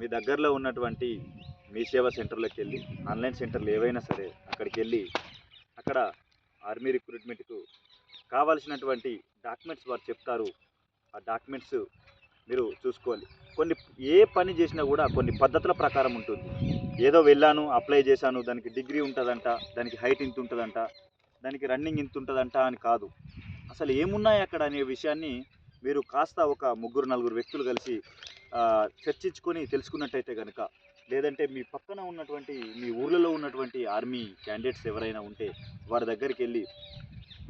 మీ దగ్గరలో ఉన్నటువంటి మీ సేవా సెంటర్లోకి వెళ్ళి ఆన్లైన్ సెంటర్లు ఏవైనా సరే అక్కడికి వెళ్ళి అక్కడ ఆర్మీ రిక్రూట్మెంట్కు కావాల్సినటువంటి డాక్యుమెంట్స్ వారు చెప్తారు. ఆ డాక్యుమెంట్స్ మీరు చూసుకోవాలి. కొన్ని ఏ పని చేసినా కూడా కొన్ని పద్ధతుల ప్రకారం ఉంటుంది. ఏదో వెళ్ళాను అప్లై చేశాను దానికి డిగ్రీ ఉంటుందంట దానికి హైట్ ఇంత ఉంటుందంట దానికి రన్నింగ్ ఇంత ఉంటుందంట అని కాదు. అసలు ఏమున్నాయి అక్కడ అనే విషయాన్ని మీరు కాస్త ఒక ముగ్గురు నలుగురు వ్యక్తులు కలిసి చర్చించుకొని తెలుసుకున్నట్టయితే కనుక లేదంటే మీ పక్కన ఉన్నటువంటి మీ ఊర్లలో ఉన్నటువంటి ఆర్మీ క్యాండిడేట్స్ ఎవరైనా ఉంటే వారి దగ్గరికి వెళ్ళి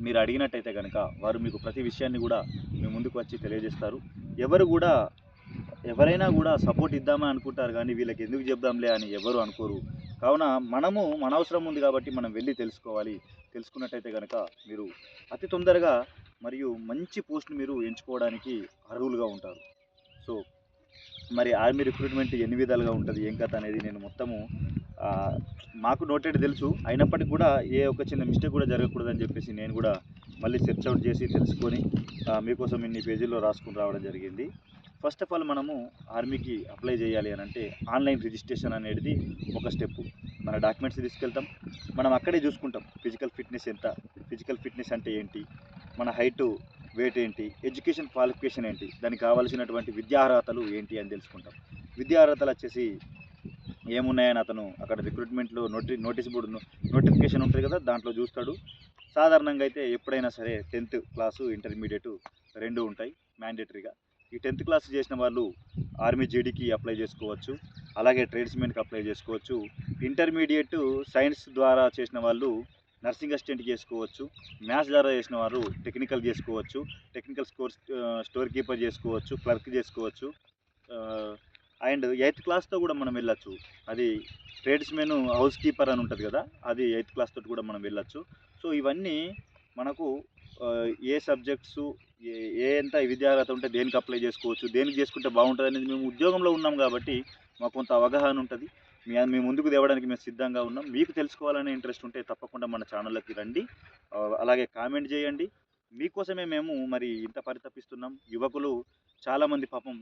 మీరు అడిగినట్టయితే కనుక వారు మీకు ప్రతి విషయాన్ని కూడా మీ ముందుకు వచ్చి తెలియజేస్తారు. ఎవరు కూడా ఎవరైనా కూడా సపోర్ట్ ఇద్దామని అనుకుంటారు కానీ వీళ్ళకి ఎందుకు చెప్దాంలే అని ఎవరు అనుకోరు. కావున మనము మన అవసరం ఉంది కాబట్టి మనం వెళ్ళి తెలుసుకోవాలి. తెలుసుకున్నట్టయితే కనుక మీరు అతి తొందరగా మరియు మంచి పోస్ట్ మీరు ఎంచుకోవడానికి అర్హులుగా ఉంటారు. సో మరి ఆర్మీ రిక్రూట్మెంట్ ఎన్ని విధాలుగా ఉంటుంది ఏం కథ అనేది నేను మొత్తము మాకు నోటెడ్ తెలుసు. అయినప్పటికీ కూడా ఏ ఒక చిన్న మిస్టేక్ కూడా జరగకూడదని చెప్పేసి నేను కూడా మళ్ళీ సెర్చ్ అవుట్ చేసి తెలుసుకొని మీకోసం ఇన్ని పేజీల్లో రాసుకుని రావడం జరిగింది. ఫస్ట్ ఆఫ్ ఆల్ మనము ఆర్మీకి అప్లై చేయాలి అని అంటే ఆన్లైన్ రిజిస్ట్రేషన్ అనేది ఒక స్టెప్ మన డాక్యుమెంట్స్ తీసుకెళ్తాం. మనం అక్కడే చూసుకుంటాం. ఫిజికల్ ఫిట్నెస్ ఎంత? ఫిజికల్ ఫిట్నెస్ అంటే ఏంటి? మన హైటు వెయిట్ ఏంటి ఎడ్యుకేషన్ క్వాలిఫికేషన్ ఏంటి? దానికి కావాల్సినటువంటి విద్యార్హతలు ఏంటి అని తెలుసుకుంటాం. విద్యార్హతలు వచ్చేసి ఏమున్నాయని అతను అక్కడ రిక్రూట్మెంట్లో నోటి నోటీస్ బోర్డు నోటిఫికేషన్ ఉంటుంది కదా దాంట్లో చూస్తాడు. సాధారణంగా అయితే ఎప్పుడైనా సరే టెన్త్ క్లాసు ఇంటర్మీడియట్ రెండు ఉంటాయి మ్యాండేటరీగా. ఈ టెన్త్ క్లాస్ చేసిన వాళ్ళు ఆర్మీ జీడీకి అప్లై చేసుకోవచ్చు అలాగే ట్రేడ్స్మెన్కి అప్లై చేసుకోవచ్చు. ఇంటర్మీడియట్ సైన్స్ ద్వారా చేసిన వాళ్ళు నర్సింగ్ అసిస్టెంట్ చేసుకోవచ్చు. మ్యాథ్స్ ద్వారా చేసిన వారు టెక్నికల్ చేసుకోవచ్చు. టెక్నికల్ స్కోర్ స్టోర్ కీపర్ చేసుకోవచ్చు క్లర్క్ చేసుకోవచ్చు. అండ్ ఎయిత్ క్లాస్తో కూడా మనం వెళ్ళొచ్చు. అది ట్రేడ్స్మెన్ హౌస్ కీపర్ అని ఉంటుంది కదా అది ఎయిత్ క్లాస్ తోటి కూడా మనం వెళ్ళొచ్చు. సో ఇవన్నీ మనకు ఏ సబ్జెక్ట్స్ ఏ ఏ ఎంత విద్యార్హత ఉంటే దేనికి అప్లై చేసుకోవచ్చు దేనికి చేసుకుంటే బాగుంటుంది అనేది మేము ఉద్యోగంలో ఉన్నాం కాబట్టి మాకు కొంత అవగాహన ఉంటుంది. మీ మీ ముందుకు తేవడానికి మేము సిద్ధంగా ఉన్నాం. మీకు తెలుసుకోవాలనే ఇంట్రెస్ట్ ఉంటే తప్పకుండా మన ఛానల్లోకి రండి. అలాగే కామెంట్ చేయండి. మీకోసమే మేము మరి ఇంత పరితపిస్తున్నాం. యువకులు చాలామంది పాపం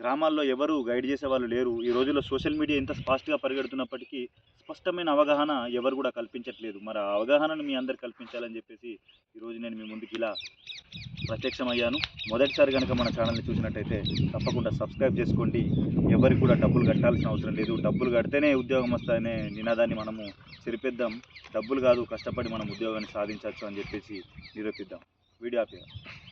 గ్రామాల్లో ఎవరు గైడ్ చేసే వాళ్ళు లేరు. ఈ రోజుల్లో సోషల్ మీడియా ఇంత ఫాస్ట్గా పరిగెడుతున్నప్పటికీ స్పష్టమైన అవగాహన ఎవరు కూడా కల్పించట్లేదు. మరి ఆ అవగాహనను మీ అందరు కల్పించాలని చెప్పేసి ఈరోజు నేను మీ ముందుకు ఇలా ప్రత్యక్షమయ్యాను. మొదటిసారి కనుక మన ఛానల్ని చూసినట్టయితే తప్పకుండా సబ్స్క్రైబ్ చేసుకోండి. ఎవరికి కూడా డబ్బులు కట్టాల్సిన అవసరం లేదు. డబ్బులు కడితేనే ఉద్యోగం వస్తాయనే నినాదాన్ని మనము సరిపెద్దాం డబ్బులు కాదు కష్టపడి మనం ఉద్యోగాన్ని సాధించవచ్చు అని చెప్పేసి నిరూపిద్దాం. వీడియో ఆపేయాలి